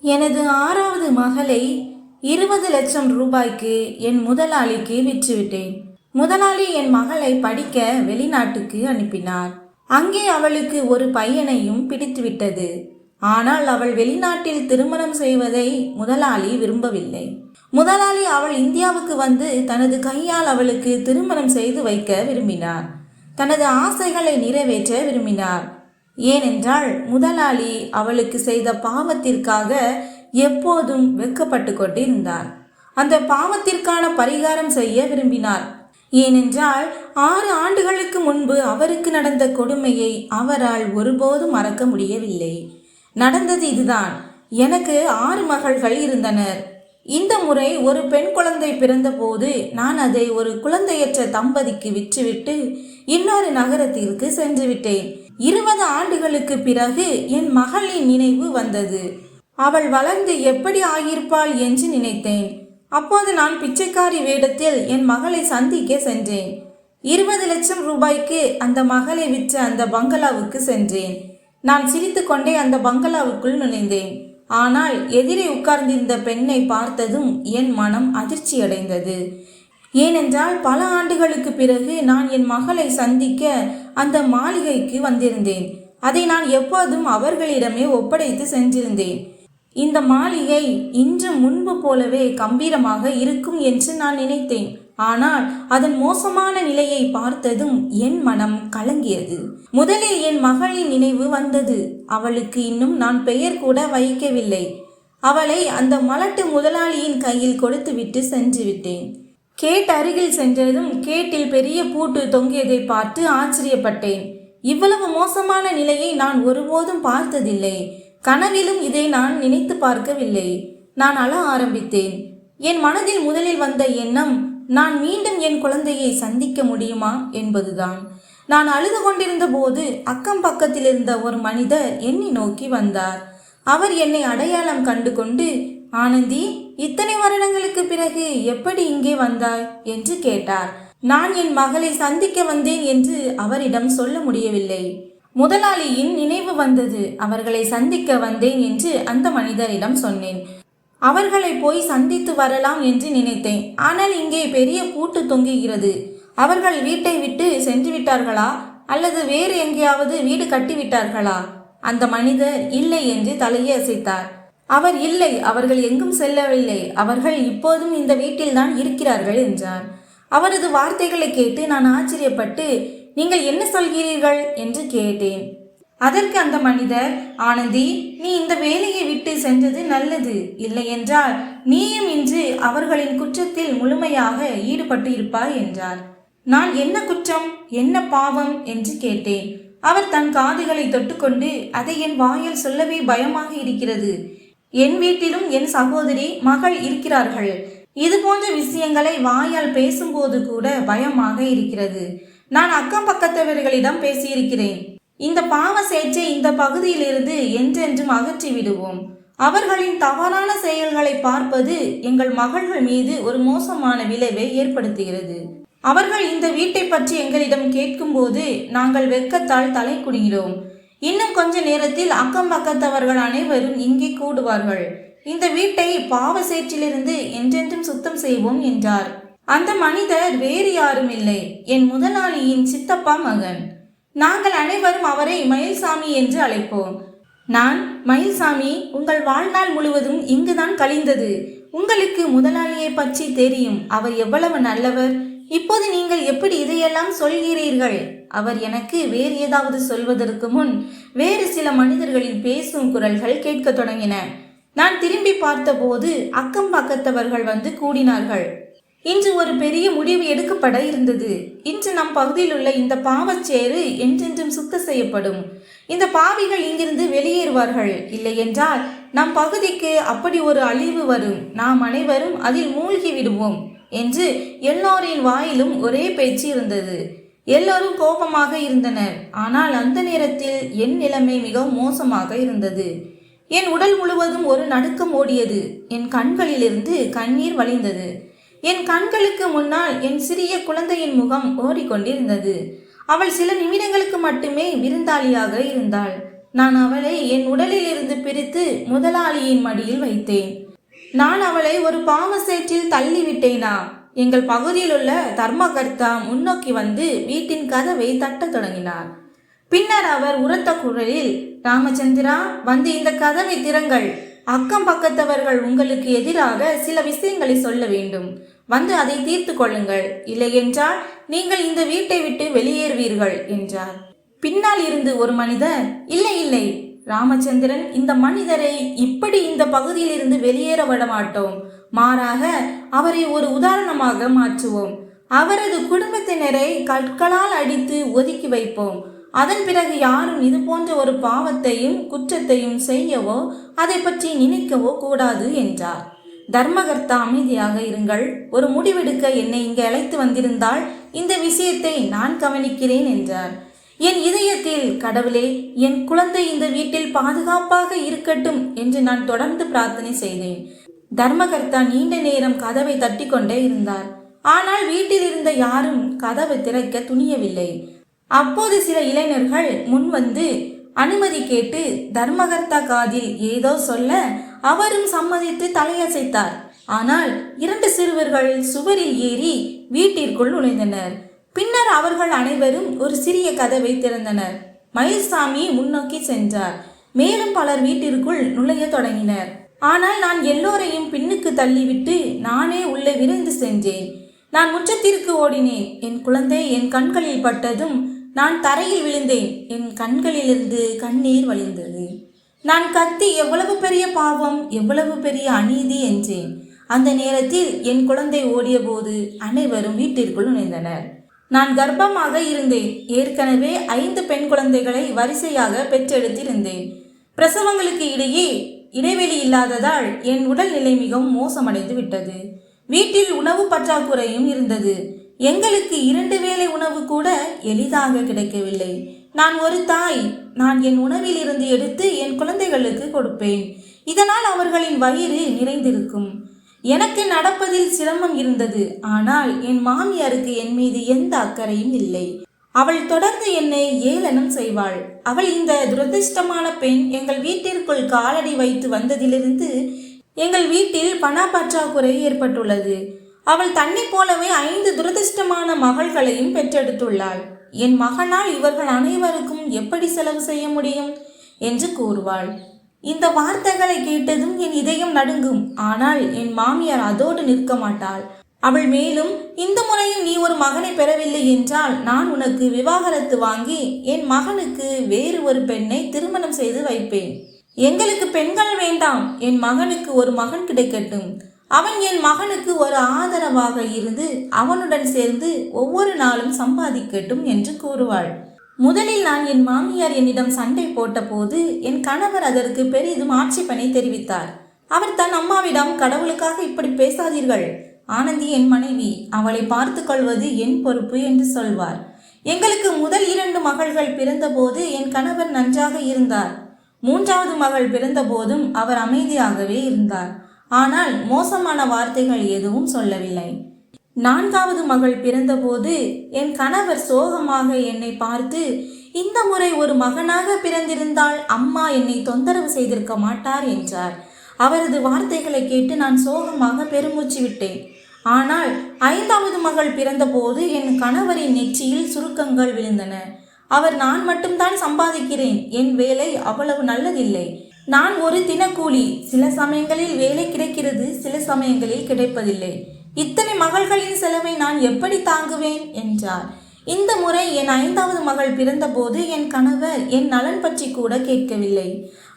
எனது ஆறாவது மகளை இருபது லட்சம் ரூபாய்க்கு என் முதலாளிக்கு விற்றுவிட்டேன். முதலாளி என் மகளை படிக்க வெளிநாட்டுக்கு அனுப்பினார். அங்கே அவளுக்கு ஒரு பையனையும் பிடித்துவிட்டது. ஆனால் அவள் வெளிநாட்டில் திருமணம் செய்வதை முதலாளி விரும்பவில்லை. முதலாளி அவள் இந்தியாவுக்கு வந்து தனது கையால் அவளுக்கு திருமணம் செய்து வைக்க விரும்பினார். தனது ஆசைகளை நிறைவேற்ற விரும்பினார். ஏனென்றால் முதலாளி அவளுக்கு செய்த பாவத்திற்காக எப்போதும் வெக்கப்பட்டு கொண்டிருந்தார். அந்த பாவத்திற்கான பரிகாரம் செய்ய விரும்பினார். ஏனென்றால் ஆறு ஆண்டுகளுக்கு முன்பு அவருக்கு நடந்த கொடுமையை அவரால் ஒருபோதும் மறக்க முடியவில்லை. நடந்தது இதுதான். எனக்கு ஆறு மகள்கள் இருந்தனர். இந்த முறை ஒரு பெண் குழந்தை பிறந்தபோது நான் அதை ஒரு குழந்தையற்ற தம்பதிக்கு விற்றுவிட்டு இன்னொரு நகரத்திற்கு சென்று விட்டேன் இருபது ஆண்டுகளுக்கு பிறகு என் மகளின் நினைவு வந்தது. அவள் வளர்ந்து எப்படி ஆகியிருப்பாள் என்று நினைத்தேன். அப்போது நான் பிச்சைக்காரி வேடத்தில் என் மகளை சந்திக்க சென்றேன். இருபது லட்சம் ரூபாய்க்கு அந்த மகளை விற்ற அந்த பங்களாவுக்கு சென்றேன். நான் சிரித்துக்கொண்டே அந்த பங்களாவுக்குள் நுழைந்தேன். ஆனால் எதிரே உட்கார்ந்திருந்த பெண்ணை பார்த்ததும் என் மனம் அதிர்ச்சியடைந்தது. ஏனென்றால் பல ஆண்டுகளுக்கு பிறகு நான் என் மகளை சந்திக்க அந்த மாளிகைக்கு வந்திருந்தேன். அதை நான் எப்போதும் அவர்களிடமே ஒப்படைத்து சென்றிருந்தேன். இந்த மாளிகை இன்று முன்பு போலவே கம்பீரமாக இருக்கும் என்று நான் நினைத்தேன். ஆனால் அதன் மோசமான நிலையை பார்த்ததும் என் மனம் கலங்கியது. முதலில் என் மகளின் நினைவு வந்தது. அவளுக்கு இன்னும் நான் பெயர் கூட வைக்கவில்லை. அவளை அந்த மலட்டு முதலாளியின் கையில் கொடுத்துவிட்டு சென்று விட்டேன் கேட் அருகில் சென்றதும் கேட்டில் பெரிய பூட்டு தொங்கியதை பார்த்து ஆச்சரியப்பட்டேன். இவ்வளவு மோசமான நிலையை நான் ஒருபோதும் பார்த்ததில்லை. கனவிலும் இதை நான் நினைத்து பார்க்கவில்லை. நான் அழ ஆரம்பித்தேன். என் மனதில் முதலில் வந்த எண்ணம் நான் மீண்டும் என் குழந்தையை சந்திக்க முடியுமா என்பதுதான். நான் அழுது கொண்டிருந்த போது அக்கம் பக்கத்தில் இருந்த ஒரு மனிதர் என்னை நோக்கி வந்தார். அவர் என்னை அடையாளம் கண்டு கொண்டு ஆனந்தி இத்தனை வருடங்களுக்கு பிறகு எப்படி இங்கே வந்தாய்? என்று கேட்டார். நான் என் மகளை சந்திக்க வந்தேன் என்று அவரிடம் சொல்ல முடியவில்லை. முதலாளியின் நினைவு வந்தது. அவர்களை சந்திக்க வந்தேன் என்று அந்த மனிதரிடம் சொன்னேன். அவர்களை போய் சந்தித்து வரலாம் என்று நினைத்தேன். ஆனால் இங்கே பெரிய பூட்டு தொங்குகிறது. அவர்கள் வீட்டை விட்டு சென்று விட்டார்களா? அல்லது வேறு எங்கேயாவது வீடு கட்டிவிட்டார்களா அந்த மனிதர் இல்லை என்று தலையை அசைத்தார் அவர் இல்லை அவர்கள் எங்கும் செல்லவில்லை. அவர்கள் இப்போதும் இந்த வீட்டில்தான் இருக்கிறார்கள் என்றார். அவரது வார்த்தைகளை கேட்டு நான் ஆச்சரியப்பட்டு நீங்கள் என்ன சொல்கிறீர்கள்? என்று கேட்டேன். அதற்கு அந்த மனிதர் ஆனந்தி நீ இந்த வேலையை விட்டு சென்றது நல்லது. இல்லை என்றால் நீயும் இன்று அவர்களின் குற்றத்தில் முழுமையாக ஈடுபட்டு இருப்பாய் என்றார். நான் என்ன குற்றம் என்ன பாவம்? என்று கேட்டேன். அவர் தன் காதுகளை தொட்டுக்கொண்டு அதை என் வாயில் சொல்லவே பயமாக இருக்கிறது. என் வீட்டிலும் என் சகோதரி மகள் இருக்கிறார்கள். இது போன்ற விஷயங்களை வாயால் பேசும்போது கூட பயமாக இருக்கிறது. நான் அக்கம் பக்கத்தவர்களிடம் பேசியிருக்கிறேன். இந்த பாவ சேற்றை இந்த பகுதியிலிருந்து என்றென்றும் அகற்றி விடுவோம். அவர்களின் தவறான செயல்களை பார்ப்பது எங்கள் மகள்கள் மீது ஒரு மோசமான விளைவை ஏற்படுத்துகிறது. அவர்கள் இந்த வீட்டை பற்றி எங்களிடம் கேட்கும்போது நாங்கள் வெட்கத்தால் தலை குனிகிறோம். இன்னும் கொஞ்ச நேரத்தில் அக்கம் பக்கத்தவர்கள் அனைவரும் இங்கே கூடுவார்கள். இந்த வீட்டை பாவ சேற்றிலிருந்து என்றென்றும் சுத்தம் செய்வோம் என்றார். அந்த மனிதர் வேறு யாரும் இல்லை என் முதலாளியின் சித்தப்பா மகன். நாங்கள் அனைவரும் அவரை மயில்சாமி என்று அழைப்போம். நான் மயில்சாமி உங்கள் வாழ்நாள் முழுவதும் இங்குதான் கழிந்தது. உங்களுக்கு முதலாளியை பற்றி தெரியும். அவர் எவ்வளவு நல்லவர். இப்போது நீங்கள் எப்படி இதையெல்லாம் சொல்கிறீர்கள்? அவர் எனக்கு வேறு ஏதாவது சொல்வதற்கு முன் வேறு சில மனிதர்களின் பேசும் குரல்கள் கேட்க தொடங்கின. நான் திரும்பி பார்த்தபோது அக்கம் பக்கத்தவர்கள் வந்து கூடினார்கள். இன்று ஒரு பெரிய முடிவு எடுக்கப்பட இருந்தது. இன்று நம் பகுதியில் உள்ள இந்த பாவச்சேறு என்றென்றும் சுத்த செய்யப்படும். இந்த பாவிகள் இங்கிருந்து வெளியேறுவார்கள். இல்லை என்றால் நம் பகுதிக்கு அப்படி ஒரு அழிவு வரும். நாம் அனைவரும் அதில் மூழ்கி விடுவோம் என்று எல்லோரின் வாயிலும் ஒரே பேச்சு இருந்தது. எல்லோரும் கோபமாக இருந்தனர். ஆனால் அந்த நேரத்தில் என் நிலைமை மிகவும் மோசமாக இருந்தது. என் உடல் முழுவதும் ஒரு நடுக்கம் ஓடியது. என் கண்களிலிருந்து கண்ணீர் வழிந்தது. என் கண்களுக்கு முன்னால் என் சிறிய குழந்தையின் முகம் ஓடிக்கொண்டிருந்தது. அவள் சில நிமிடங்களுக்கு மட்டுமே விருந்தாளியாக இருந்தாள். நான் அவளை என் உடலில் இருந்து பிரித்து முதலாளியின் மடியில் வைத்தேன். நான் அவளை ஒரு பாவ சேற்றில் தள்ளிவிட்டேனா? எங்கள் பகுதியில் உள்ள தர்மகர்த்தா முன்னோக்கி வந்து வீட்டின் கதவை தட்டத் தொடங்கினார். பின்னர் அவர் உரத்த குரலில் ராமச்சந்திரா வந்து இந்த கதவை திறங்கள். அக்கம் பக்கத்தவர்கள் உங்களுக்கு எதிராக சில விஷயங்களை சொல்ல வேண்டும். வந்து அதை தீர்த்து கொள்ளுங்கள். இல்லையென்றால் நீங்கள் இந்த வீட்டை விட்டு வெளியேறுவீர்கள் என்றார். பின்னால் இருந்து ஒரு மனிதர் இல்லை இல்லை ராமச்சந்திரன் இந்த மனிதரை இப்படி இந்த பகுதியில் இருந்து வெளியேற விட மாட்டோம். மாறாக அவரை ஒரு உதாரணமாக மாற்றுவோம். அவரது குடும்பத்தினரை கற்களால் அடித்து ஒதுக்கி வைப்போம். அதன் பிறகு யாரும் இது போன்ற ஒரு பாவத்தையும் குற்றத்தையும் செய்யவோ அதை பற்றி நினைக்கவோ கூடாது என்றார். தர்மகர்த்தா அமைதியாக இருங்கள். ஒரு முடிவெடுக்க என்னை இங்கு அழைத்து வந்திருந்தால் இந்த விஷயத்தை நான் கவனிக்கிறேன் என்றார். என் இதயத்தில் கடவுளே என் குழந்தை இந்த வீட்டில் பாதுகாப்பாக இருக்கட்டும் என்று நான் தொடர்ந்து பிரார்த்தனை செய்தேன். தர்மகர்த்தா நீண்ட நேரம் கதவை தட்டி கொண்டே இருந்தார். ஆனால் வீட்டில் இருந்த யாரும் கதவை திறக்க துணியவில்லை. அப்போது சில இளைஞர்கள் முன் வந்து அனுமதி கேட்டு தர்மகர்த்தா காதில் ஏதோ சொல்ல அவரும் சம்மதித்து தலையசைத்தார். ஆனால் இரண்டு சிறுவர்கள் சுவரில் ஏறி வீட்டிற்குள் நுழைந்தனர். பின்னர் அவர்கள் அனைவரும் ஒரு சிறிய கதவை திறந்தனர். மயில்சாமியை முன்னோக்கி சென்றார். மேலும் பலர் வீட்டிற்குள் நுழைய தொடங்கினர். ஆனால் நான் எல்லோரையும் பின்னுக்கு தள்ளிவிட்டு நானே உள்ளே விரைந்து சென்றேன். நான் முற்றத்திற்கு ஓடினேன். என் குழந்தை என் கண்களில் பட்டதும் நான் தரையில் விழுந்தேன். என் கண்களிலிருந்து கண்ணீர் வழிந்தது. நான் கத்தி எவ்வளவு பெரிய பாவம் எவ்வளவு பெரிய அநீதி என்றேன். அந்த நேரத்தில் என் குழந்தை ஓடியபோது அனைவரும் வீட்டிற்குள் நுழைந்தனர். நான் கர்ப்பமாக இருந்தேன். ஏற்கனவே ஐந்து பெண் குழந்தைகளை வரிசையாக பெற்றெடுத்திருந்தேன். பிரசவங்களுக்கு இடையே இடைவெளி இல்லாததால் என் உடல்நிலை மிகவும் மோசமடைந்து விட்டது. வீட்டில் உணவு பற்றாக்குறையும் இருந்தது. எங்களுக்கு இரண்டு வேளை உணவு கூட எளிதாக கிடைக்கவில்லை. நான் ஒரு தாய். நான் என் உணவில் இருந்து எடுத்து என் குழந்தைகளுக்கு கொடுப்பேன். இதனால் அவர்களின் வயிறு நிறைந்திருக்கும். எனக்கு நடப்பதில் சிரமம் இருந்தது. ஆனால் என் மாமியாருக்கு என் மீது எந்த அக்கறையும் இல்லை. அவள் தொடர்ந்து என்னை ஏளனம் செய்வாள். அவள் இந்த துரதிர்ஷ்டமான பெண் எங்கள் வீட்டிற்குள் காலடி வைத்து வந்ததிலிருந்து எங்கள் வீட்டில் பண பற்றாக்குறை ஏற்பட்டுள்ளது. அவள் தன்னை போலவே ஐந்து துரதிர்ஷ்டமான மகள்களையும் பெற்றெடுத்துள்ளாள். என் மகனால் இவர்கள் அனைவருக்கும் எப்படி செலவு செய்ய முடியும்? என்று கூறுவாள். இந்த வார்த்தைகளை கேட்டதும் என் இதயம் நடுங்கும். ஆனால் என் மாமியார் அதோடு நிற்க மாட்டாள். அவள் மேலும் இந்த முறையும் நீ ஒரு மகனை பெறவில்லை என்றால் நான் உனக்கு விவாகரத்து வாங்கி என் மகனுக்கு வேறு ஒரு பெண்ணை திருமணம் செய்து வைப்பேன். எங்களுக்கு பெண்கள் வேண்டாம். என் மகனுக்கு ஒரு மகன் கிடைக்கட்டும். அவன் என் மகனுக்கு ஒரு ஆதரவாக இருந்து அவனுடன் சேர்ந்து ஒவ்வொரு நாளும் சம்பாதிக்கட்டும் என்று கூறுவாள். முதலில் நான் என் மாமியார் என்னிடம் சண்டை போட்டபோது என் கணவர் அதற்கு பெரிதும் ஆட்சேபனை தெரிவித்தார். அவர் தன் அம்மாவிடம் கடவுளுக்காக இப்படி பேசாதீர்கள். ஆனந்தி என் மனைவி அவளை பார்த்து கொள்வது என் பொறுப்பு என்று சொல்வார். எங்களுக்கு முதல் இரண்டு மகள்கள் பிறந்தபோது என் கணவர் நன்றாக இருந்தார். மூன்றாவது மகள் பிறந்தபோதும் அவர் அமைதியாகவே இருந்தார். ஆனால் மோசமான வார்த்தைகள் எதுவும் சொல்லவில்லை. நான்காவது மகள் பிறந்தபோது என் கணவர் சோகமாக என்னை பார்த்து இந்த முறை ஒரு மகனாக பிறந்திருந்தால் அம்மா என்னை தொந்தரவு செய்திருக்க மாட்டார் என்றார். அவரது வார்த்தைகளை கேட்டு நான் சோகமாக பெருமூச்சு விட்டேன். ஆனால் ஐந்தாவது மகள் பிறந்தபோது என் கணவரின் நெற்றியில் சுருக்கங்கள் விழுந்தன. அவர் நான் மட்டும்தான் சம்பாதிக்கிறேன். என் வேலை அவ்வளவு நல்லதில்லை. நான் ஒரு தினக்கூலி. சில சமயங்களில் வேலை கிடைக்கிறது சில சமயங்களில் கிடைப்பதில்லை. இத்தனை மகள்களின் செலவை நான் எப்படி தாங்குவேன்? என்றார். இந்த முறை என் ஐந்தாவது மகள் பிறந்தபோது என் கணவர் என் நலன் பற்றி கூட கேட்கவில்லை.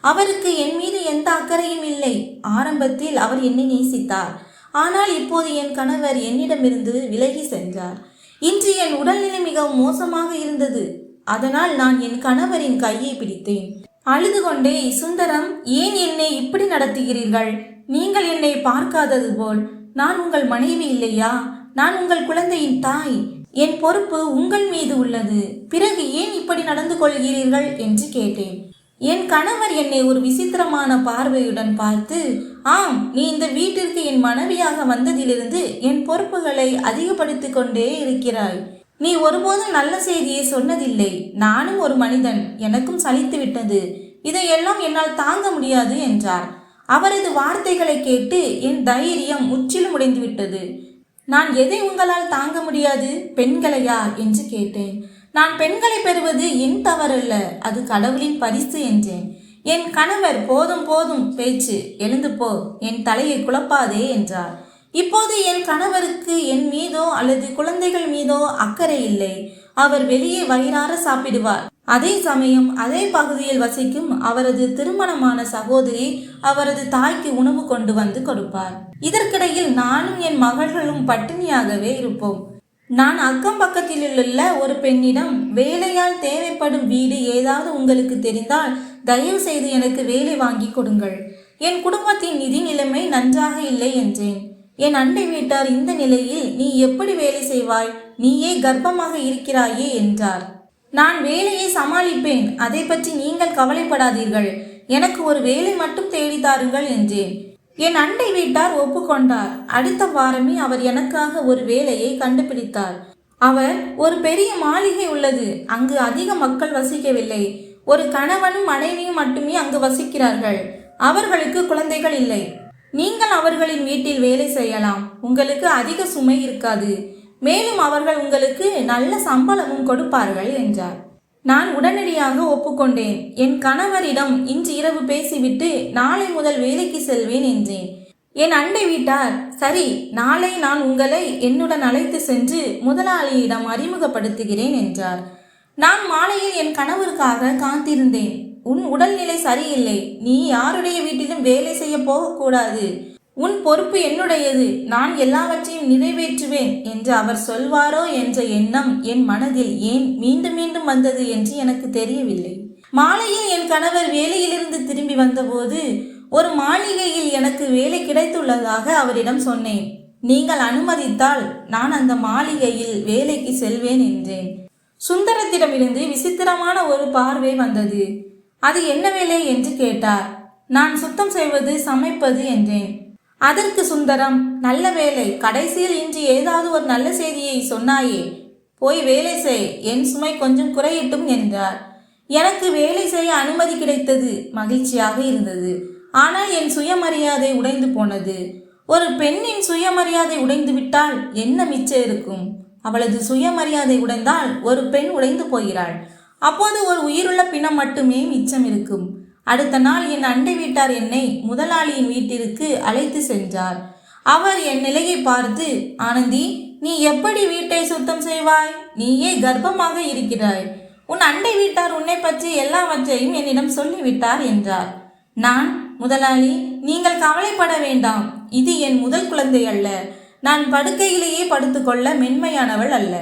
அவருக்கு என் மீது எந்த அக்கறையும் இல்லை. ஆரம்பத்தில் அவர் என்னை நேசித்தார். ஆனால் இப்போது என் கணவர் என்னிடமிருந்து விலகி சென்றார். இன்று என் உடல்நிலை மிகவும் மோசமாக இருந்தது. அதனால் நான் என் கணவரின் கையை பிடித்தேன். அழுது கொண்டே சுந்தரம் ஏன் என்னை இப்படி நடத்துகிறீர்கள்? நீங்கள் என்னை பார்க்காதது போல். நான் உங்கள் மனைவி இல்லையா? நான் உங்கள் குழந்தையின் தாய். என் பொறுப்பு உங்கள் மீது உள்ளது. பிறகு ஏன் இப்படி நடந்து கொள்கிறீர்கள் என்று கேட்டேன். என் கணவர் என்னை ஒரு விசித்திரமான பார்வையுடன் பார்த்து ஆம் நீ இந்த வீட்டிற்கு என் மனைவியாக வந்ததிலிருந்து என் பொறுப்புகளை அதிகப்படுத்திக் கொண்டே இருக்கிறாய். நீ ஒருபோதும் நல்ல செய்தியை சொன்னதில்லை. நானும் ஒரு மனிதன். எனக்கும் சலித்து விட்டது இதையெல்லாம் என்னால் தாங்க முடியாது என்றார். அவரது வார்த்தைகளை கேட்டு என் தைரியம் முற்றிலும் உடைந்துவிட்டது நான் எதை உங்களால் தாங்க முடியாது? பெண்களையா? என்று கேட்டேன். நான் பெண்களை பெறுவது என் தவறல்ல அது கடவுளின் பரிசு என்றேன். என் கணவர் போதும் போதும் பேச்சு எழுந்து போ என் தலையை குழப்பாதே என்றார். இப்போது என் கணவருக்கு என் மீதோ அல்லது குழந்தைகள் மீதோ அக்கறை இல்லை. அவர் வெளியே வயிறார சாப்பிடுவார். அதே சமயம் அதே பகுதியில் வசிக்கும் அவரது திருமணமான சகோதரி அவரது தாய்க்கு உணவு கொண்டு வந்து கொடுப்பார். இதற்கிடையில் நானும் என் மகள்களும் பட்டினியாகவே இருப்போம். நான் அக்கம் பக்கத்தில் உள்ள ஒரு பெண்ணிடம் வேலையால் தேவைப்படும் வீடு ஏதாவது உங்களுக்கு தெரிந்தால் தயவு செய்து எனக்கு வேலை வாங்கி கொடுங்கள். என் குடும்பத்தின் நிதி நிலைமை நன்றாக இல்லை என்றேன். என் அண்டை வீட்டார் இந்த நிலையில் நீ எப்படி வேலை செய்வாய்? நீயே கர்ப்பமாக இருக்கிறாயே என்றார். நான் வேலையை சமாளிப்பேன். அதை பற்றி நீங்கள் கவலைப்படாதீர்கள். எனக்கு ஒரு வேலை மட்டும் தேடி தாருங்கள் என்றேன். என் அண்டை வீட்டார் ஒப்புக்கொண்டார். அடுத்த வாரமே அவர் எனக்காக ஒரு வேலையை கண்டுபிடித்தார். அவர் ஒரு பெரிய மாளிகை உள்ளது. அங்கு அதிக மக்கள் வசிக்கவில்லை. ஒரு கணவனும் மனைவியும் மட்டுமே அங்கு வசிக்கிறார்கள். அவர்களுக்கு குழந்தைகள் இல்லை. நீங்கள் அவர்களின் வீட்டில் வேலை செய்யலாம். உங்களுக்கு அதிக சுமை இருக்காது. மேலும் அவர்கள் உங்களுக்கு நல்ல சம்பளமும் கொடுப்பார்கள் என்றார். நான் உடனடியாக ஒப்புக்கொண்டேன். என் கணவரிடம் இன்று இரவு பேசிவிட்டு நாளை முதல் வேலைக்கு செல்வேன் என்றேன். என் அண்டை வீட்டார் சரி நாளை நான் உங்களை என்னுடன் அழைத்து சென்று முதலாளியிடம் அறிமுகப்படுத்துகிறேன் என்றார். நான் மாலையில் என் கணவருக்காக காத்திருந்தேன். உன் உடல்நிலை சரியில்லை. நீ யாருடைய வீட்டிலும் வேலை செய்ய போகக்கூடாது. உன் பொறுப்பு என்னுடையது. நான் எல்லாவற்றையும் நிறைவேற்றுவேன் என்று அவர் சொல்வாரோ என்ற எண்ணம் என் மனதில் ஏன் மீண்டும் மீண்டும் வந்தது என்று எனக்கு தெரியவில்லை. மாலையில் என் கணவர் வேலையிலிருந்து திரும்பி வந்தபோது ஒரு மாளிகையில் எனக்கு வேலை கிடைத்துள்ளதாக அவரிடம் சொன்னேன். நீங்கள் அனுமதித்தால் நான் அந்த மாளிகையில் வேலைக்கு செல்வேன் என்றேன். சுந்தரத்திடமிருந்து விசித்திரமான ஒரு பார்வை வந்தது. அது என்ன வேலை என்று கேட்டார். நான் சுத்தம் செய்வது சமைப்பது என்றேன். அதற்கு சுந்தரம் நல்ல வேலை கடைசியில் இன்று ஏதாவது ஒரு நல்ல செய்தியை சொன்னாயே. போய் வேலை செய் என் சுமை கொஞ்சம் குறையட்டும் என்றார். எனக்கு வேலை செய்ய அனுமதி கிடைத்தது மகிழ்ச்சியாக இருந்தது. ஆனால் என் சுயமரியாதை உடைந்து போனது. ஒரு பெண்ணின் சுயமரியாதை உடைந்து விட்டால் என்ன மிச்சம் இருக்கும்? அவளது சுயமரியாதை உடைந்தால் ஒரு பெண் உடைந்து போகிறாள். அப்போது ஒரு உயிருள்ள பிணம் மட்டுமே மிச்சம் இருக்கும். அடுத்த நாள் என் அண்டை வீட்டார் என்னை முதலாளியின் வீட்டிற்கு அழைத்து சென்றார். அவர் என் நிலையை பார்த்து ஆனந்தி நீ எப்படி வீட்டை சுத்தம் செய்வாய்? நீயே கர்ப்பமாக இருக்கிறாய். உன் அண்டை வீட்டார் உன்னை பற்றி எல்லாவற்றையும் என்னிடம் சொல்லிவிட்டார் என்றார். நான் முதலாளி நீங்கள் கவலைப்பட வேண்டாம். இது என் முதல் குழந்தை அல்ல. நான் படுக்கையிலேயே படுத்துக்கொள்ள மென்மையானவள் அல்ல.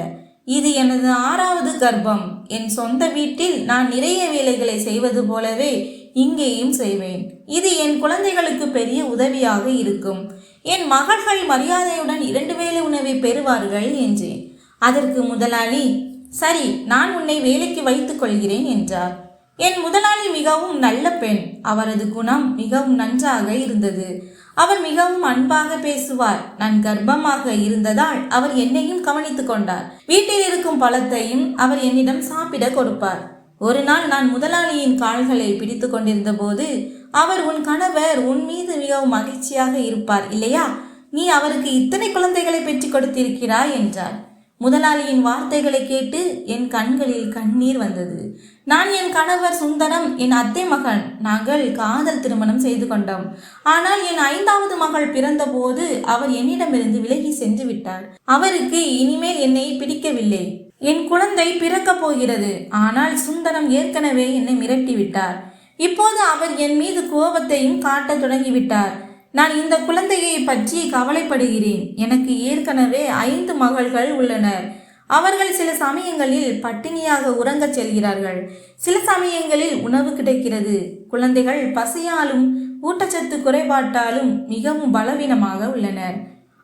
இது எனது ஆறாவது கர்ப்பம். என் சொந்த வீட்டில் நான் நிறைய வேலைகளை செய்வது போலவே இங்கேயும் செய்வேன். இது என் குழந்தைகளுக்கு பெரிய உதவியாக இருக்கும். என் மகள்கள் மரியாதையுடன் இரண்டு வேளை உணவை பெறுவார்கள் என்றேன். அதற்கு முதலாளி சரி நான் உன்னை வேலைக்கு வைத்துக் கொள்கிறேன் என்றார். என் முதலாளி மிகவும் நல்ல பெண். அவரது குணம் மிகவும் நன்றாக இருந்தது. அவர் மிகவும் அன்பாக பேசுவார். நான் கர்ப்பமாக இருந்ததால் அவர் என்னையும் கவனித்துக் கொண்டார். வீட்டில் இருக்கும் பழத்தையும் அவர் என்னிடம் சாப்பிட கொடுப்பார். ஒரு நாள் நான் முதலாளியின் கால்களை பிடித்து கொண்டிருந்த போது அவர் உன் கணவர் உன் மீது மிகவும் மகிழ்ச்சியாக இருப்பார் இல்லையா? நீ அவருக்கு இத்தனை குழந்தைகளை பெற்றுக் கொடுத்திருக்கிறாய் என்றார். முதலாளியின் வார்த்தைகளை கேட்டு என் கண்களில் கண்ணீர் வந்தது. நான் என் கணவர் சுந்தரம் என் அத்தை மகன். நாங்கள் காதல் திருமணம் செய்து கொண்டோம். ஆனால் என் ஐந்தாவது மகள் பிறந்தபோது அவர் என்னிடமிருந்து விலகி சென்று விட்டார். அவருக்கு இனிமேல் என்னை பிடிக்கவில்லை. என் குழந்தை பிறக்கப் போகிறது. ஆனால் சுந்தரம் ஏற்கனவே என்னை மிரட்டிவிட்டார். இப்போது அவர் என் மீது கோபத்தையும் காட்டத் தொடங்கிவிட்டார். நான் இந்த குழந்தையை பற்றி கவலைப்படுகிறேன். எனக்கு ஏற்கனவே ஐந்து மகள்கள் உள்ளனர். அவர்கள் சில சமயங்களில் பட்டினியாக உறங்கச் செல்கிறார்கள். சில சமயங்களில் உணவு கிடைக்கிறது. குழந்தைகள் பசியாலும் ஊட்டச்சத்து குறைபாட்டாலும் மிகவும் பலவீனமாக உள்ளனர்.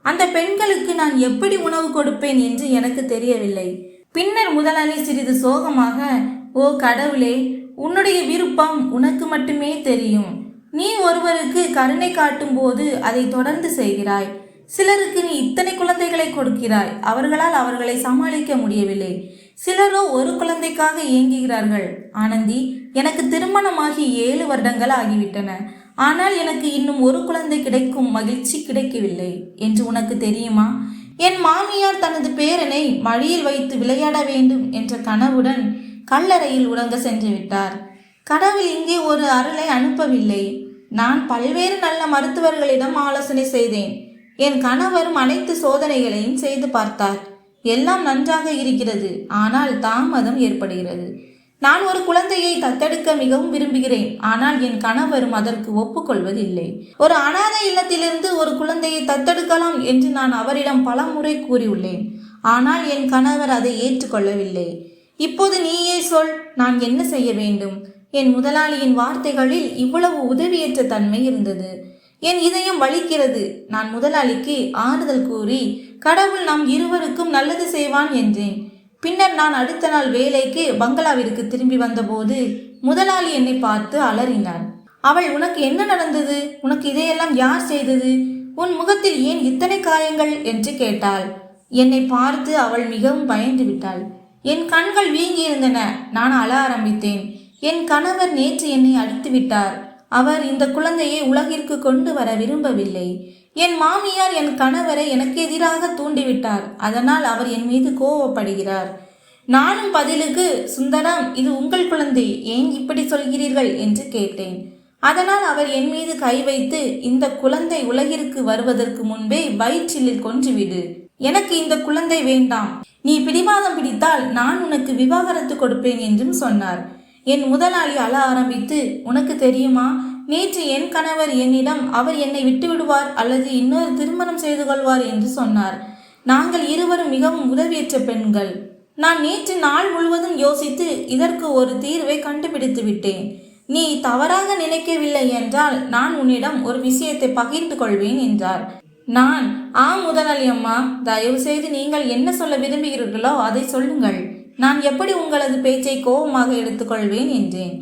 அந்த பெண்களுக்கு நான் எப்படி உணவு கொடுப்பேன் என்று எனக்கு தெரியவில்லை. பின்னர் முதலாளி சிறிது சோகமாக ஓ கடவுளே உன்னுடைய விருப்பம் உனக்கு மட்டுமே தெரியும். நீ ஒருவருக்கு கருணை காட்டும் போது அதை தொடர்ந்து செய்கிறாய். சிலருக்கு நீ இத்தனை குழந்தைகளை கொடுக்கிறாய். அவர்களால் அவர்களை சமாளிக்க முடியவில்லை. சிலரோ ஒரு குழந்தைக்காக ஏங்குகிறார்கள். ஆனந்தி எனக்கு திருமணமாகி ஏழு வருடங்கள் ஆகிவிட்டன. ஆனால் எனக்கு இன்னும் ஒரு குழந்தை கிடைக்கும் மகிழ்ச்சி கிடைக்கவில்லை. என்று உனக்கு தெரியுமா? என் மாமியார் தனது பேரனை மழையில் வைத்து விளையாட வேண்டும் என்ற கனவுடன் கல்லறையில் உறங்க சென்று விட்டார். கடவுள் இங்கே ஒரு அருளை அனுப்பவில்லை. நான் பல்வேறு நல்ல மருத்துவர்களிடம் ஆலோசனை செய்தேன். என் கணவரும் அனைத்து சோதனைகளையும் செய்து பார்த்தார். எல்லாம் நன்றாக இருக்கிறது. ஆனால் தாமதம் ஏற்படுகிறது. நான் ஒரு குழந்தையை தத்தெடுக்க மிகவும் விரும்புகிறேன். ஆனால் என் கணவரும் அதற்கு ஒப்புக்கொள்வதில்லை. ஒரு அனாதை இல்லத்திலிருந்து ஒரு குழந்தையை தத்தெடுக்கலாம் என்று நான் அவரிடம் பல முறை கூறியுள்ளேன். ஆனால் என் கணவர் அதை ஏற்றுக்கொள்ளவில்லை. இப்போது நீயே சொல் நான் என்ன செய்ய வேண்டும்? என் முதலாளியின் வார்த்தைகளில் இவ்வளவு உதவியற்ற தன்மை இருந்தது. என் இதயம் வலிக்கிறது. நான் முதலாளிக்கு ஆறுதல் கூறி கடவுள் நம் இருவருக்கும் நல்லது செய்வான் என்றேன். பின்னர் நான் அடுத்த நாள் வேலைக்கு பங்களாவிற்கு திரும்பி வந்தபோது முதலாளி என்னை பார்த்து அலறினார். அவள் உனக்கு என்ன நடந்தது? உனக்கு இதையெல்லாம் யார் செய்தது? உன் முகத்தில் ஏன் இத்தனை காயங்கள்? என்று கேட்டாள். என்னை பார்த்து அவள் மிகவும் பயந்து விட்டாள். என் கண்கள் வீங்கியிருந்தன நான் அழ ஆரம்பித்தேன். என் கணவர் நேற்று என்னை அடித்து விட்டார் அவர் இந்த குழந்தையை உலகிற்கு கொண்டு வர விரும்பவில்லை. என் மாமியார் என் கணவரை எனக்கு எதிராக தூண்டிவிட்டார். அதனால் அவர் என் மீது கோவப்படுகிறார். நானும் பதிலுக்கு சுந்தரம் இது உங்கள் குழந்தை. ஏன் இப்படி சொல்கிறீர்கள்? என்று கேட்டேன். அதனால் அவர் என் மீது கை வைத்து இந்த குழந்தை உலகிற்கு வருவதற்கு முன்பே வயிற்றில் கொன்றுவிடு. எனக்கு இந்த குழந்தை வேண்டாம். நீ பிடிவாதம் பிடித்தால் நான் உனக்கு விவாகரத்து கொடுப்பேன் என்றும் சொன்னார். என் முதலாளி அழ ஆரம்பித்து உனக்கு தெரியுமா? நேற்று என் கணவர் என்னிடம் அவர் என்னை விட்டுவிடுவார் அல்லது இன்னொரு திருமணம் செய்து கொள்வார் என்று சொன்னார். நாங்கள் இருவரும் மிகவும் உதவியற்ற பெண்கள். நான் நேற்று நாள் முழுவதும் யோசித்து இதற்கு ஒரு தீர்வை கண்டுபிடித்து விட்டேன். நீ தவறாக நினைக்கவில்லை என்றால் நான் உன்னிடம் ஒரு விஷயத்தை பகிர்ந்து கொள்வேன் என்றார். நான் ஆ முதலாளி அம்மா தயவு செய்து நீங்கள் என்ன சொல்ல விரும்புகிறீர்களோ அதை சொல்லுங்கள். நான் எப்படி உங்களது பேச்சை கோபமாக எடுத்துக்கொள்வேன்? என்றேன்.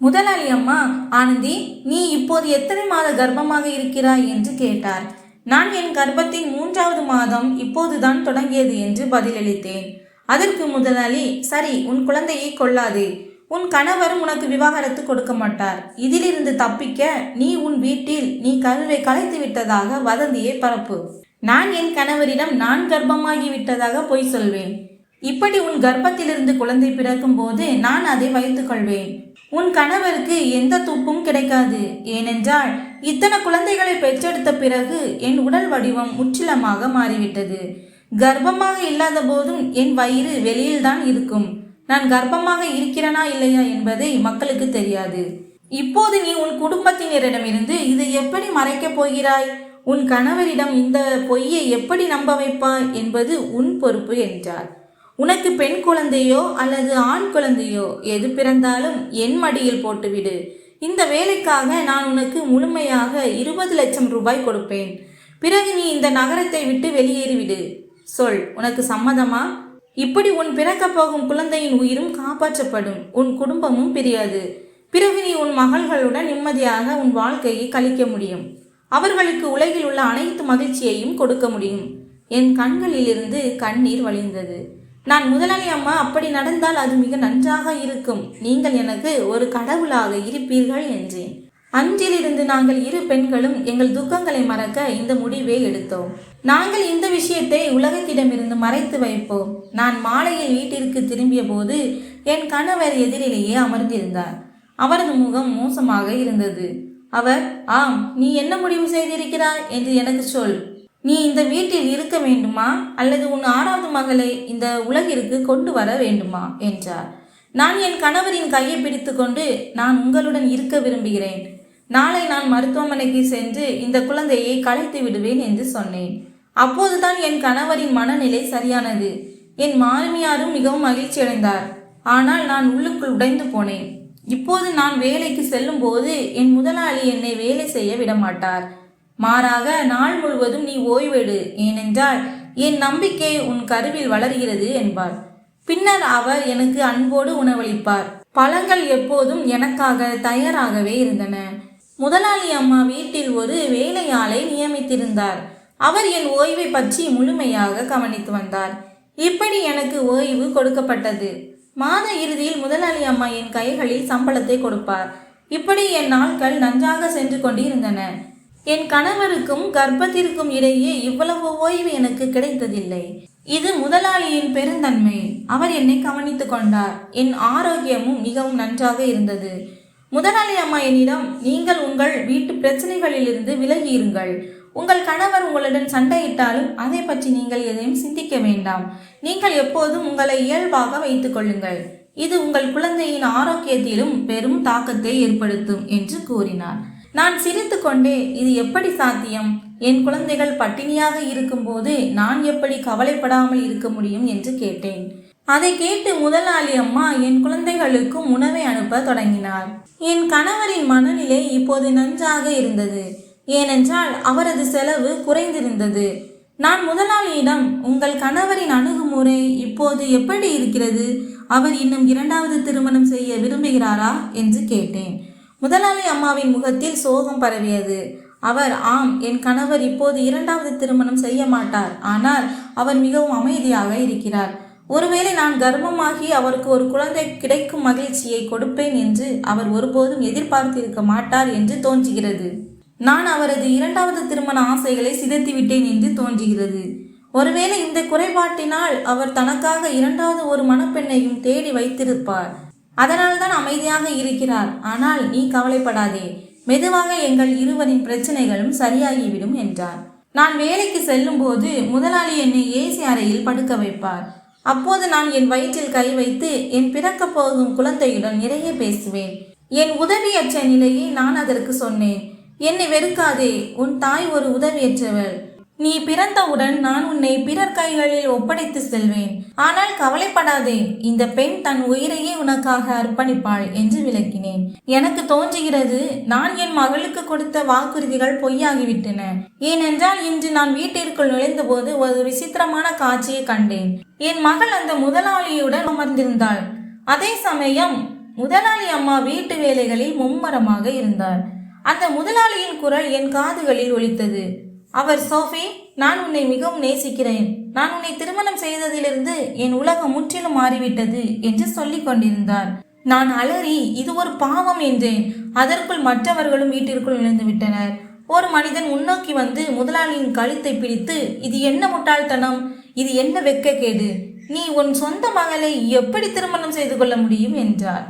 முதலாளி அம்மா ஆனந்தி நீ இப்போது எத்தனை மாத கர்ப்பமாக இருக்கிறாய்? என்று கேட்டார். நான் என் கர்ப்பத்தின் மூன்றாவது மாதம் இப்போதுதான் தொடங்கியது என்று பதிலளித்தேன். அதற்கு முதலாளி சரி உன் குழந்தையை கொள்ளாதே. உன் கணவரும் உனக்கு விவாகரத்து கொடுக்க மாட்டார். இதிலிருந்து தப்பிக்க நீ உன் வீட்டில் நீ கருவை கலைத்து விட்டதாக வதந்தியை பரப்பு. நான் என் கணவரிடம் நான் கர்ப்பமாகி விட்டதாக பொய் சொல்வேன். இப்படி உன் கர்ப்பத்திலிருந்து குழந்தை பிறக்கும் போது நான் அதை வைத்துக் கொள்வேன். உன் கணவருக்கு எந்த துப்பும் கிடைக்காது. ஏனென்றால் இத்தனை குழந்தைகளை பெற்றெடுத்த பிறகு என் உடல் வடிவம் முற்றிலுமாக மாறிவிட்டது. கர்ப்பமாக இல்லாத போதும் என் வயிறு வெளியில்தான் இருக்கும். நான் கர்ப்பமாக இருக்கிறனா இல்லையா என்பதை மக்களுக்கு தெரியாது. இப்போது நீ உன் குடும்பத்தினரிடமிருந்து இதை எப்படி மறைக்கப் போகிறாய்? உன் கணவரிடம் இந்த பொய்யை எப்படி நம்ப வைப்பாய் என்பது உன் பொறுப்பு என்றார். உனக்கு பெண் குழந்தையோ அல்லது ஆண் குழந்தையோ எது பிறந்தாலும் என் மடியில் போட்டுவிடு. இந்த வேலைக்காக நான் உனக்கு முழுமையாக இருபது லட்சம் ரூபாய் கொடுப்பேன். பிறகு நீ இந்த நகரத்தை விட்டு வெளியேறிவிடு. சொல் உனக்கு சம்மதமா? இப்படி உன் பிறக்கப் போகும் குழந்தையின் உயிரும் காப்பாற்றப்படும். உன் குடும்பமும் பிரியாது. பிறகு நீ உன் மகள்களுடன் நிம்மதியாக உன் வாழ்க்கையை கழிக்க முடியும். அவர்களுக்கு உலகில் உள்ள அனைத்து மகிழ்ச்சியையும் கொடுக்க முடியும். என் கண்களிலிருந்து கண்ணீர் வழிந்தது. நான் முதலாளி அம்மா அப்படி நடந்தால் அது மிக நன்றாக இருக்கும். நீங்கள் எனக்கு ஒரு கடவுளாக இருப்பீர்கள் என்றேன். அன்றிலிருந்து நாங்கள் இரு பெண்களும் எங்கள் துக்கங்களை மறக்க இந்த முடிவை எடுத்தோம். நாங்கள் இந்த விஷயத்தை உலகத்திடமிருந்து மறைத்து வைப்போம். நான் மாலையில் வீட்டிற்கு திரும்பிய போது என் கணவர் எதிரிலேயே அமர்ந்திருந்தார். அவரது முகம் மோசமாக இருந்தது. அவர் ஆம் நீ என்ன முடிவு செய்திருக்கிறாய்? என்று எனக்கு சொல். நீ இந்த வீட்டில் இருக்க வேண்டுமா? அல்லது உன் ஆறாவது மகளை இந்த உலகிற்கு கொண்டு வர வேண்டுமா? என்றார். நான் என் கணவரின் கையை பிடித்துக்கொண்டு நான் உங்களுடன் இருக்க விரும்புகிறேன். நாளை நான் மருத்துவமனைக்கு சென்று இந்த குழந்தையை கலைத்து விடுவேன் என்று சொன்னேன். அப்போதுதான் என் கணவரின் மனநிலை சரியானது. என் மாமியாரும் மிகவும் மகிழ்ச்சி அடைந்தார். ஆனால் நான் உள்ளுக்குள் உடைந்து போனேன். இப்போது நான் வேலைக்கு செல்லும்போது என் முதலாளி என்னை வேலை செய்ய விடமாட்டார். மாறாக நாள் முழுவதும் நீ ஓய்வெடு ஏனென்றால் என் நம்பிக்கை உன் கருவில் வளர்கிறது என்பார். பின்னர் அவர் எனக்கு அன்போடு உணவளிப்பார். பழங்கள் எப்போதும் எனக்காக தயாராகவே இருந்தன. முதலாளி அம்மா வீட்டில் ஒரு வேலையாளை நியமித்திருந்தார். அவர் என் ஓய்வை பற்றி முழுமையாக கவனித்து வந்தார். இப்படி எனக்கு ஓய்வு கொடுக்கப்பட்டது. மாத இறுதியில் முதலாளி அம்மா என் கைகளில் சம்பளத்தை கொடுப்பார். இப்படி என் நாட்கள் நன்றாக சென்று கொண்டிருந்தன. என் கணவருக்கும் கர்ப்பத்திற்கும் இடையே இவ்வளவு ஓய்வு எனக்கு கிடைத்ததில்லை. இது முதலாளியின் பெருந்தன்மை. அவர் என்னை கவனித்து கொண்டார். என் ஆரோக்கியமும் மிகவும் நன்றாக இருந்தது. முதலாளி அம்மா என்னிடம் நீங்கள் உங்கள் வீட்டு பிரச்சனைகளிலிருந்து விலகி இருங்கள் உங்கள் கணவர் உங்களுடன் சண்டையிட்டாலும் அதை பற்றி நீங்கள் எதையும் சிந்திக்க வேண்டாம். நீங்கள் எப்போதும் உங்களை இயல்பாக வைத்துக் கொள்ளுங்கள். இது உங்கள் குழந்தையின் ஆரோக்கியத்திலும் பெரும் தாக்கத்தை ஏற்படுத்தும் என்று கூறினார் நான் சிரித்துக்கொண்டே இது எப்படி சாத்தியம்? என் குழந்தைகள் பட்டினியாக இருக்கும்போது நான் எப்படி கவலைப்படாமல் இருக்க முடியும்? என்று கேட்டேன். அதை கேட்டு முதலாளி அம்மா என் குழந்தைகளுக்கும் உணவை அனுப்ப தொடங்கினார் என் கணவரின் மனநிலை இப்போது நன்றாக இருந்தது. ஏனென்றால் அவரது செலவு குறைந்திருந்தது. நான் முதலாளியிடம் உங்கள் கணவரின் அணுகுமுறை இப்போது எப்படி இருக்கிறது? அவர் இன்னும் இரண்டாவது திருமணம் செய்ய விரும்புகிறாரா? என்று கேட்டேன். முதலாளி அம்மாவின் முகத்தில் சோகம் பரவியது. அவர் ஆம் என் கணவர் இப்போது இரண்டாவது திருமணம் செய்ய மாட்டார். ஆனால் அவர் மிகவும் அமைதியாக இருக்கிறார். ஒருவேளை நான் கர்ப்பமாகி அவருக்கு ஒரு குழந்தை கிடைக்கும் மகிழ்ச்சியை கொடுப்பேன் என்று அவர் ஒருபோதும் எதிர்பார்த்திருக்க மாட்டார் என்று தோன்றுகிறது. நான் அவரது இரண்டாவது திருமண ஆசைகளை சிதைத்து விட்டேன் என்று தோன்றுகிறது. ஒருவேளை இந்த குறைபாட்டினால் அவர் தனக்காக இரண்டாவது ஒரு மணப்பெண்ணையும் தேடி வைத்திருப்பார். அதனால்தான் அமைதியாக இருக்கிறார். ஆனால் நீ கவலைப்படாதே. மெதுவாக எங்கள் இருவரின் பிரச்சனைகளும் சரியாகிவிடும் என்றார். நான் வேலைக்கு செல்லும்போது முதலாளி என்னை ஏசி அறையில் படுக்க வைப்பார். அப்போது நான் என் வயிற்றில் கை வைத்து என் பிறக்கப் போகும் குழந்தையுடன் நிறைய பேசுவேன். என் உதவியற்ற நிலையை நான் அதற்கு சொன்னேன். என்னை வெறுக்காதே. உன் தாய் ஒரு உதவியற்றவள். நீ பிறந்தவுடன் நான் உன்னை பிறர் கைகளில் ஒப்படைத்து செல்வேன். ஆனால் கவலைப்படாதே இந்த பெண் தன் உயிரையே உனக்காக அர்ப்பணிப்பாள் என்று விளக்கினேன். எனக்கு தோன்றுகிறது நான் என் மகளுக்கு கொடுத்த வாக்குறுதிகள் பொய்யாகிவிட்டன. ஏனென்றால் இன்று நான் வீட்டிற்குள் நுழைந்தபோது ஒரு விசித்திரமான காட்சியை கண்டேன். என் மகள் அந்த முதலாளியுடன் அமர்ந்திருந்தாள். அதே சமயம் முதலாளி அம்மா வீட்டு வேலைகளில் மும்மரமாக இருந்தார் அந்த முதலாளியின் குரல் என் காதுகளில் ஒலித்தது. அவர் சோஃபி நான் உன்னை மிகவும் நேசிக்கிறேன். நான் உன்னை திருமணம் செய்ததிலிருந்து என் உலகம் முற்றிலும் மாறிவிட்டது என்று சொல்லிக் கொண்டிருந்தார். நான் அலறி இது ஒரு பாவம் என்றேன். அதற்குள் மற்றவர்களும் வீட்டிற்குள் நுழைந்து விட்டனர் ஒரு மனிதன் முன்னோக்கி வந்து முதலாளியின் கழுத்தை பிடித்து இது என்ன முட்டாள்தனம்? இது என்ன வெக்கக்கேடு? நீ உன் சொந்த மகளை எப்படி திருமணம் செய்து கொள்ள முடியும்? என்றார்.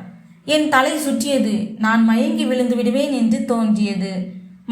என் தலை சுற்றியது. நான் மயங்கி விழுந்து விடுவேன் என்று தோன்றியது.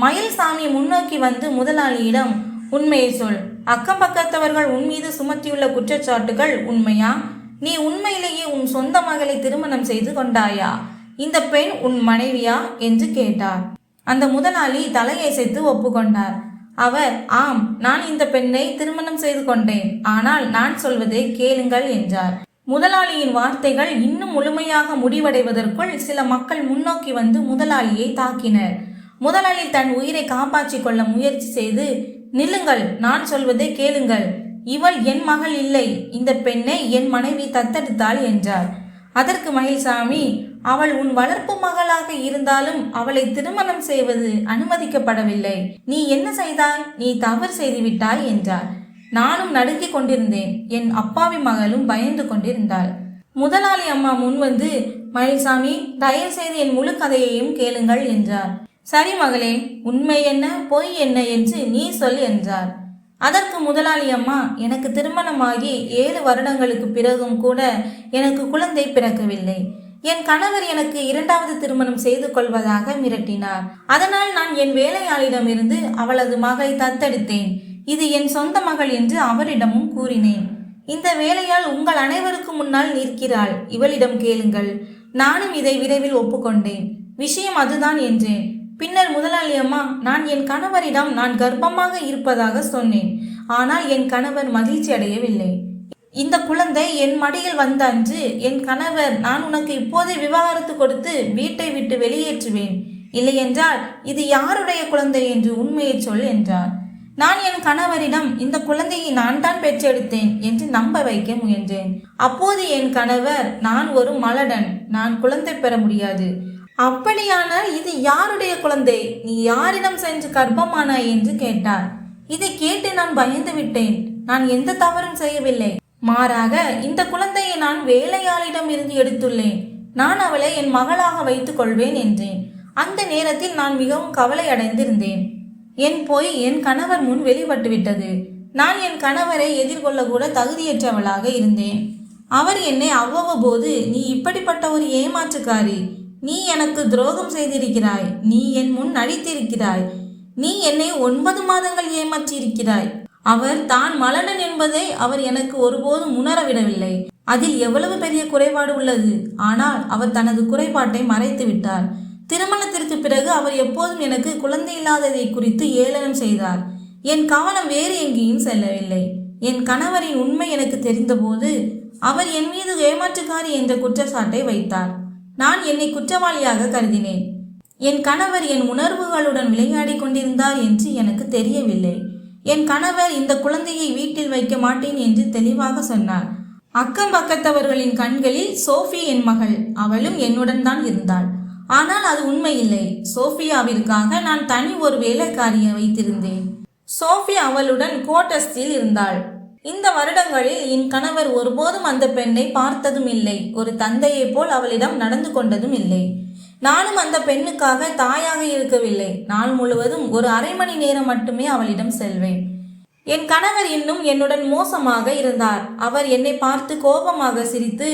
மயில்சாமி முன்னோக்கி வந்து முதலாளியிடம் உண்மையை சொல். அக்கம் பக்கத்தவர்கள் உன் மீது சுமத்தியுள்ள குற்றச்சாட்டுகள் உண்மையா? நீ உண்மையிலேயே உன் சொந்த மகளை திருமணம் செய்து கொண்டாயா? இந்த பெண் உன் மனைவியா? என்று கேட்டார். அந்த முதலாளி தலையசைத்து ஒப்புக்கொண்டார். அவர் ஆம் நான் இந்த பெண்ணை திருமணம் செய்து கொண்டேன். ஆனால் நான் சொல்வதை கேளுங்கள் என்றார். முதலாளியின் வார்த்தைகள் இன்னும் முழுமையாக முடிவடைவதற்குள் சில மக்கள் முன்னோக்கி வந்து முதலாளியை தாக்கினர். முதலாளி தன் உயிரை காப்பாற்றிக் கொள்ள முயற்சி செய்து நில்லுங்கள் நான் சொல்வதை கேளுங்கள். இவள் என் மகள் இல்லை. இந்த பெண்ணை என் மனைவி தத்தெடுத்தாள் என்றார். அதற்கு மயில்சாமி அவள் உன் வளர்ப்பு மகளாக இருந்தாலும் அவளை திருமணம் செய்வது அனுமதிக்கப்படவில்லை. நீ என்ன செய்தாய்? நீ தவறு செய்துவிட்டாய் என்றார். நானும் நடுங்கிக் கொண்டிருந்தேன். என் அப்பாவி மகளும் பயந்து கொண்டிருந்தாள் முதலாளி அம்மா முன் வந்து மயில்சாமி தயவு செய்து என் முழு கதையையும் கேளுங்கள் என்றார். சரி மகளே உண்மை என்ன பொய் என்ன என்று நீ சொல் என்றார். அதற்கு முதலாளி அம்மா எனக்கு திருமணமாகி ஏழு வருடங்களுக்கு பிறகும் கூட எனக்கு குழந்தை பிறக்கவில்லை. என் கணவர் எனக்கு இரண்டாவது திருமணம் செய்து கொள்வதாக மிரட்டினார். அதனால் நான் என் வேலையாளிடமிருந்து அவளது மகளை தத்தெடுத்தேன். இது என் சொந்த மகள் என்று அவரிடமும் கூறினேன். இந்த வேலையால் உங்கள் அனைவருக்கு முன்னால் நிற்கிறாள். இவளிடம் கேளுங்கள். நானும் இதை விரைவில் ஒப்புக்கொண்டேன். விஷயம் அதுதான் என்றேன். பின்னர் முதலாளி அம்மா நான் என் கணவரிடம் நான் கர்ப்பமாக இருப்பதாக சொன்னேன். ஆனால் என் கணவர் மகிழ்ச்சி அடையவில்லை. இந்த குழந்தை என் மடியில் வந்த அன்று என் கணவர் நான் உனக்கு இப்போதே விவாகரத்து கொடுத்து வீட்டை விட்டு வெளியேற்றுவேன். இல்லையென்றால் இது யாருடைய குழந்தை என்று உண்மையை சொல் என்றார். நான் என் கணவரிடம் இந்த குழந்தையை நான் தான் பெற்றெடுத்தேன் என்று நம்ப வைக்க முயன்றேன். அப்போது என் கணவர் நான் ஒரு மலடன் நான் குழந்தை பெற முடியாது. அப்படியானால் இது யாருடைய குழந்தை? நீ யாரிடம் சென்று கர்ப்பமானாய் என்று கேட்டார் இதை கேட்டு நான் பயந்து விட்டேன். நான் எந்த தவறும் செய்யவில்லை. மாறாக இந்த குழந்தையை நான் வேலையாளிடம் இருந்து எடுத்துள்ளேன். நான் அவளை என் மகளாக வைத்துக் கொள்வேன் என்றேன். அந்த நேரத்தில் நான் மிகவும் கவலை அடைந்திருந்தேன். என் பொய் என் கணவர் முன் வெளிப்பட்டுவிட்டது நான் என் கணவரை எதிர்கொள்ள கூட தகுதியற்றவளாக இருந்தேன். அவர் என்னை அவ்வப்போது நீ இப்படிப்பட்ட ஒரு ஏமாற்றுக்காரி. நீ எனக்கு துரோகம் செய்திருக்கிறாய். நீ என் முன் நடித்திருக்கிறாய். நீ என்னை ஒன்பது மாதங்கள் ஏமாற்றியிருக்கிறாய். அவர் தான் மலடன் என்பதை அவர் எனக்கு ஒருபோதும் உணரவிடவில்லை. அதில் எவ்வளவு பெரிய குறைபாடு உள்ளது? ஆனால் அவர் தனது குறைபாட்டை மறைத்து விட்டார். திருமணத்திற்கு பிறகு அவர் எப்போதும் எனக்கு குழந்தை இல்லாததை குறித்து ஏளனம் செய்தார். என் கவனம் வேறு எங்கேயும் செல்லவில்லை. என் கணவரின் உண்மை எனக்கு தெரிந்தபோது அவர் என் மீது ஏமாற்றுக்காரி என்ற குற்றச்சாட்டை வைத்தார். நான் என்னை குற்றவாளியாக கருதினேன். என் கணவர் என் உணர்வுகளுடன் விளையாடி கொண்டிருந்தார் என்று எனக்கு தெரியவில்லை. என் கணவர் இந்த குழந்தையை வீட்டில் வைக்க மாட்டேன் என்று தெளிவாக சொன்னார். அக்கம் பக்கத்தவர்களின் கண்களில் சோஃபி என் மகள் அவளும் என்னுடன் தான் இருந்தாள். ஆனால் அது உண்மையில்லை. சோஃபியாவிற்காக நான் தனி ஒரு வேலைக்காரியை வைத்திருந்தேன். சோஃபி அவளுடன் கோட்டஸ்டில் இருந்தாள். இந்த வருடங்களில் என் கணவர் ஒருபோதும் அந்த பெண்ணை பார்த்ததும் இல்லை. ஒரு தந்தையைப் போல் அவளிடம் நடந்து கொண்டதும் இல்லை. நானும் அந்த பெண்ணுக்காக தாயாக இருக்கவில்லை. நாள் முழுவதும் ஒரு அரை மணி நேரம் மட்டுமே அவளிடம் செல்வேன். என் கணவர் இன்னும் என்னுடன் மோசமாக இருந்தார். அவர் என்னை பார்த்து கோபமாக சிரித்து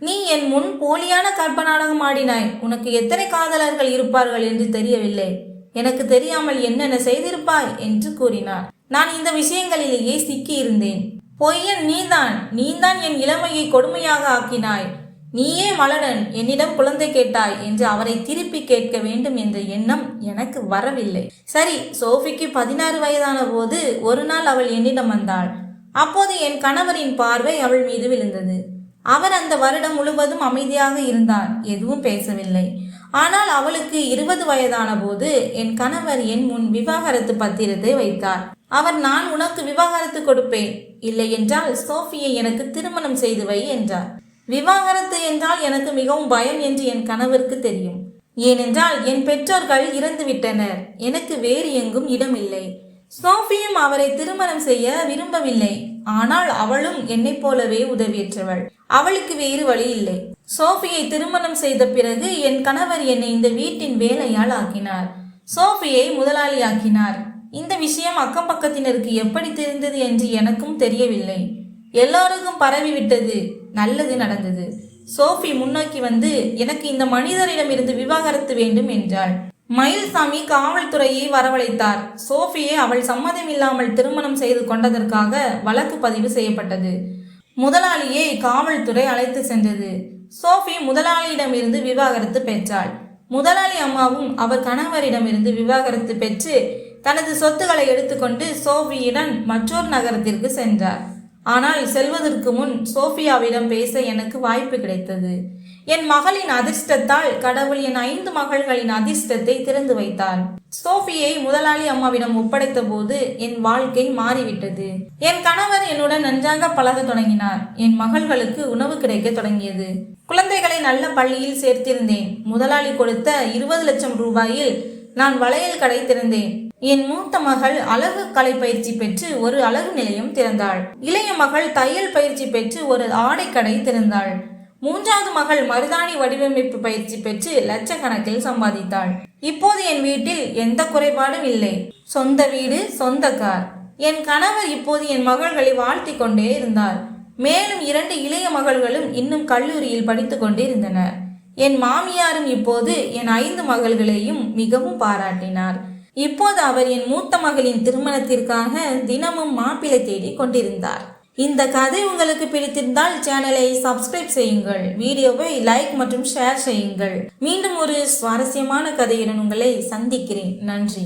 நீ என் முன் போலியான கற்பநாடகம் ஆடினாய். உனக்கு எத்தனை காதலர்கள் இருப்பார்கள் என்று தெரியவில்லை. எனக்கு தெரியாமல் என்னென்ன செய்திருப்பாய்? என்று கூறினார். நான் இந்த விஷயங்களிலேயே சிக்கி இருந்தேன் பொய்யன் நீதான் நீதான் என் இளமையை கொடுமையாக ஆக்கினாய். நீயே மலடன். என்னிடம் குழந்தை கேட்டாய் என்று அவரை திருப்பி கேட்க வேண்டும் என்ற எண்ணம் எனக்கு வரவில்லை. சரி சோஃபிக்கு பதினாறு வயதான போது ஒரு நாள் அவள் என்னிடம் வந்தாள். அப்போது என் கணவரின் பார்வை அவள் மீது விழுந்தது. அவர் அந்த வருடம் முழுவதும் அமைதியாக இருந்தார். எதுவும் பேசவில்லை. ஆனால் அவளுக்கு இருபது வயதான போது என் கணவர் என் முன் விவாகரத்து பத்திரத்தை வைத்தார். அவர் நான் உனக்கு விவாகரத்து கொடுப்பேன். இல்லை என்றால் சோஃபியை எனக்கு திருமணம் செய்து வை என்றார் விவாகரத்து என்றால் எனக்கு மிகவும் பயம் என்று என் கணவருக்கு தெரியும். ஏனென்றால் என் பெற்றோர்கள் இறந்து விட்டனர். எனக்கு வேறு எங்கும் இடமில்லை. சோஃபியும் அவரை திருமணம் செய்ய விரும்பவில்லை. ஆனால் அவளும் என்னைப் போலவே உதவியற்றவள். அவளுக்கு வேறு வழி இல்லை. சோஃபியை திருமணம் செய்த பிறகு என் கணவர் என்னை இந்த வீட்டின் வேலையால் ஆக்கினார். சோஃபியை முதலாளியாக்கினார். இந்த விஷயம் அக்கம் பக்கத்தினருக்கு எப்படி தெரிந்தது என்று எனக்கும் தெரியவில்லை. எல்லோருக்கும் பரவிவிட்டது நல்லது நடந்தது. சோஃபி முன்னோக்கி வந்து எனக்கு இந்த மனிதரிடமிருந்து விவாகரத்து வேண்டும் என்றாள். மயில்சாமி காவல்துறையை வரவழைத்தார். சோஃபியை அவள் சம்மதம் இல்லாமல் திருமணம் செய்து கொண்டதற்காக வழக்கு பதிவு செய்யப்பட்டது. முதலாளியை காவல்துறை அழைத்து சென்றது. சோஃபி முதலாளியிடமிருந்து விவாகரத்து பெற்றாள். முதலாளி அம்மாவும் அவர் கணவரிடமிருந்து விவாகரத்து பெற்று தனது சொத்துக்களை எடுத்துக்கொண்டு சோஃபியுடன் மற்றொரு நகரத்திற்கு சென்றார். ஆனால் செல்வதற்கு முன் சோஃபியாவிடம் பேச எனக்கு வாய்ப்பு கிடைத்தது. என் மகளின் அதிர்ஷ்டத்தால் கடவுள் என் ஐந்து மகள்களின் அதிர்ஷ்டத்தை திறந்து வைத்தார். சோஃபியை முதலாளி அம்மாவிடம் ஒப்படைத்த போது என் வாழ்க்கை மாறிவிட்டது. என் கணவர் என்னுடன் நன்றாக பழக தொடங்கினார். என் மகள்களுக்கு உணவு கிடைக்க தொடங்கியது. குழந்தைகளை நல்ல பள்ளியில் சேர்த்திருந்தேன். முதலாளி கொடுத்த இருபது லட்சம் ரூபாயில் நான் வளையல் கடை திறந்தேன். என் மூத்த மகள் அழகு கலை பயிற்சி பெற்று ஒரு அழகு நிலையம் திறந்தாள். இளைய மகள் தையல் பயிற்சி பெற்று ஒரு ஆடை கடை திறந்தாள். மூன்றாவது மகள் மருதாணி வடிவமைப்பு பயிற்சி பெற்று லட்சக்கணக்கில் சம்பாதித்தாள். இப்போது என் வீட்டில் எந்த குறைபாடும் இல்லை. சொந்த வீடு சொந்த கார். என் கணவர் இப்போது என் மகள்களை வாழ்த்தி கொண்டே இருந்தார். மேலும் இரண்டு இளைய மகள்களும் இன்னும் கல்லூரியில் படித்து கொண்டே இருந்தனர் என் மாமியாரும் இப்போது என் ஐந்து மகள்களையும் மிகவும் பாராட்டினார். இப்போது அவர் என் மூத்த மகளின் திருமணத்திற்காக தினமும் மாப்பிளை தேடி கொண்டிருந்தார். இந்த கதை உங்களுக்கு பிடித்திருந்தால் சேனலை சப்ஸ்கிரைப் செய்யுங்கள் வீடியோவை லைக் மற்றும் ஷேர் செய்யுங்கள். மீண்டும் ஒரு சுவாரஸ்யமான கதையுடன் உங்களை சந்திக்கிறேன். நன்றி.